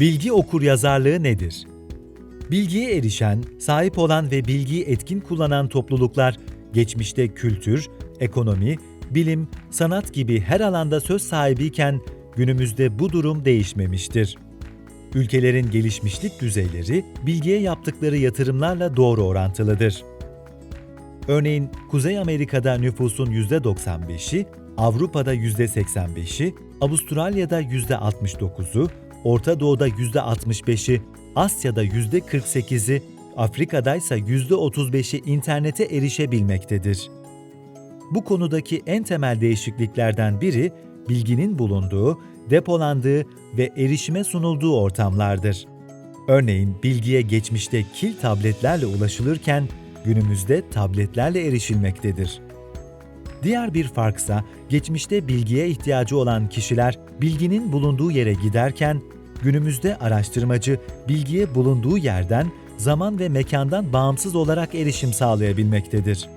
Bilgi okuryazarlığı nedir? Bilgiye erişen, sahip olan ve bilgiyi etkin kullanan topluluklar geçmişte kültür, ekonomi, bilim, sanat gibi her alanda söz sahibiyken günümüzde bu durum değişmemiştir. Ülkelerin gelişmişlik düzeyleri bilgiye yaptıkları yatırımlarla doğru orantılıdır. Örneğin Kuzey Amerika'da nüfusun %95'i, Avrupa'da %85'i, Avustralya'da %69'u, Orta Doğu'da %65'i, Asya'da %48'i, Afrika'da ise %35'i internete erişebilmektedir. Bu konudaki en temel değişikliklerden biri bilginin bulunduğu, depolandığı ve erişime sunulduğu ortamlardır. Örneğin bilgiye geçmişte kil tabletlerle ulaşılırken günümüzde tabletlerle erişilmektedir. Diğer bir farksa geçmişte bilgiye ihtiyacı olan kişiler bilginin bulunduğu yere giderken günümüzde araştırmacı bilgiye bulunduğu yerden, zaman ve mekandan bağımsız olarak erişim sağlayabilmektedir.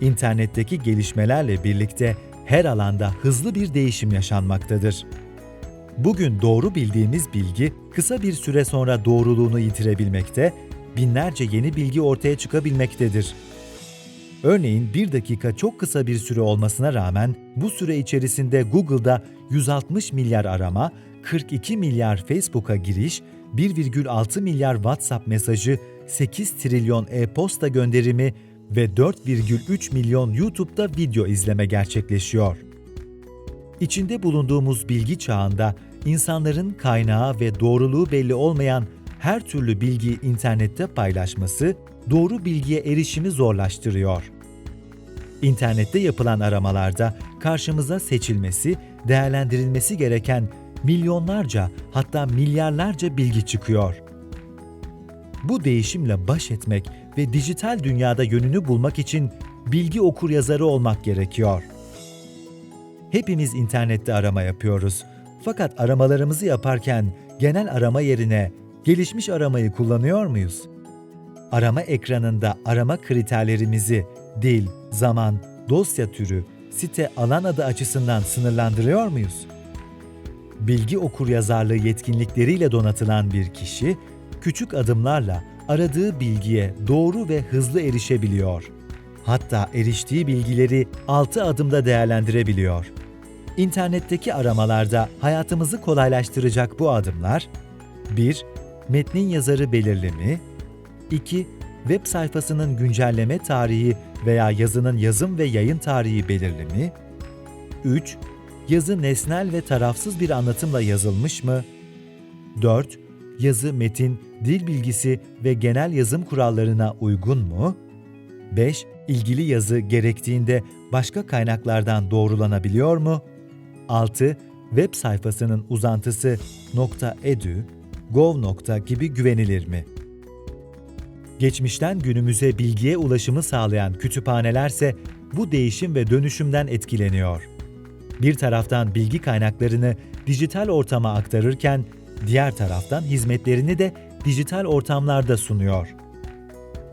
İnternetteki gelişmelerle birlikte her alanda hızlı bir değişim yaşanmaktadır. Bugün doğru bildiğimiz bilgi kısa bir süre sonra doğruluğunu yitirebilmekte, binlerce yeni bilgi ortaya çıkabilmektedir. Örneğin bir dakika çok kısa bir süre olmasına rağmen bu süre içerisinde Google'da 160 milyar arama, 42 milyar Facebook'a giriş, 1,6 milyar WhatsApp mesajı, 8 trilyon e-posta gönderimi ve 4,3 milyon YouTube'da video izleme gerçekleşiyor. İçinde bulunduğumuz bilgi çağında insanların kaynağı ve doğruluğu belli olmayan her türlü bilgiyi internette paylaşması doğru bilgiye erişimi zorlaştırıyor. İnternette yapılan aramalarda karşımıza seçilmesi, değerlendirilmesi gereken milyonlarca hatta milyarlarca bilgi çıkıyor. Bu değişimle baş etmek ve dijital dünyada yönünü bulmak için bilgi okuryazarı olmak gerekiyor. Hepimiz internette arama yapıyoruz. Fakat aramalarımızı yaparken genel arama yerine gelişmiş aramayı kullanıyor muyuz? Arama ekranında arama kriterlerimizi dil, zaman, dosya türü, site alan adı açısından sınırlandırıyor muyuz? Bilgi okuryazarlığı yetkinlikleriyle donatılan bir kişi, küçük adımlarla aradığı bilgiye doğru ve hızlı erişebiliyor. Hatta eriştiği bilgileri 6 adımda değerlendirebiliyor. İnternetteki aramalarda hayatımızı kolaylaştıracak bu adımlar 1. Metnin yazarı belirlemi 2. Web sayfasının güncelleme tarihi veya yazının yazım ve yayın tarihi belirlemi 3. Yazı nesnel ve tarafsız bir anlatımla yazılmış mı? 4. Yazı metin, dil bilgisi ve genel yazım kurallarına uygun mu? 5. İlgili yazı gerektiğinde başka kaynaklardan doğrulanabiliyor mu? 6. Web sayfasının uzantısı .edu, gov. gibi güvenilir mi? Geçmişten günümüze bilgiye ulaşımı sağlayan kütüphanelerse bu değişim ve dönüşümden etkileniyor. Bir taraftan bilgi kaynaklarını dijital ortama aktarırken diğer taraftan hizmetlerini de dijital ortamlarda sunuyor.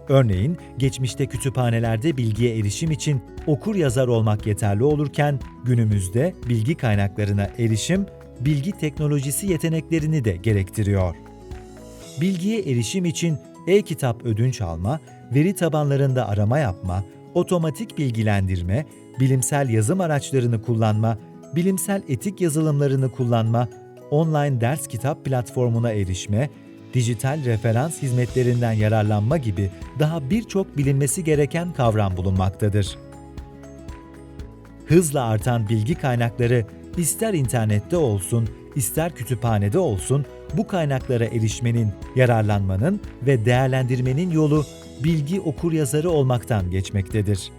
Örneğin geçmişte kütüphanelerde bilgiye erişim için okur yazar olmak yeterli olurken günümüzde bilgi kaynaklarına erişim bilgi teknolojisi yeteneklerini de gerektiriyor. Bilgiye erişim için e-kitap ödünç alma, veri tabanlarında arama yapma, otomatik bilgilendirme, bilimsel yazım araçlarını kullanma, bilimsel etik yazılımlarını kullanma, online ders kitap platformuna erişme, dijital referans hizmetlerinden yararlanma gibi daha birçok bilinmesi gereken kavram bulunmaktadır. Hızla artan bilgi kaynakları ister internette olsun, ister kütüphanede olsun bu kaynaklara erişmenin, yararlanmanın ve değerlendirmenin yolu bilgi okuryazarı olmaktan geçmektedir.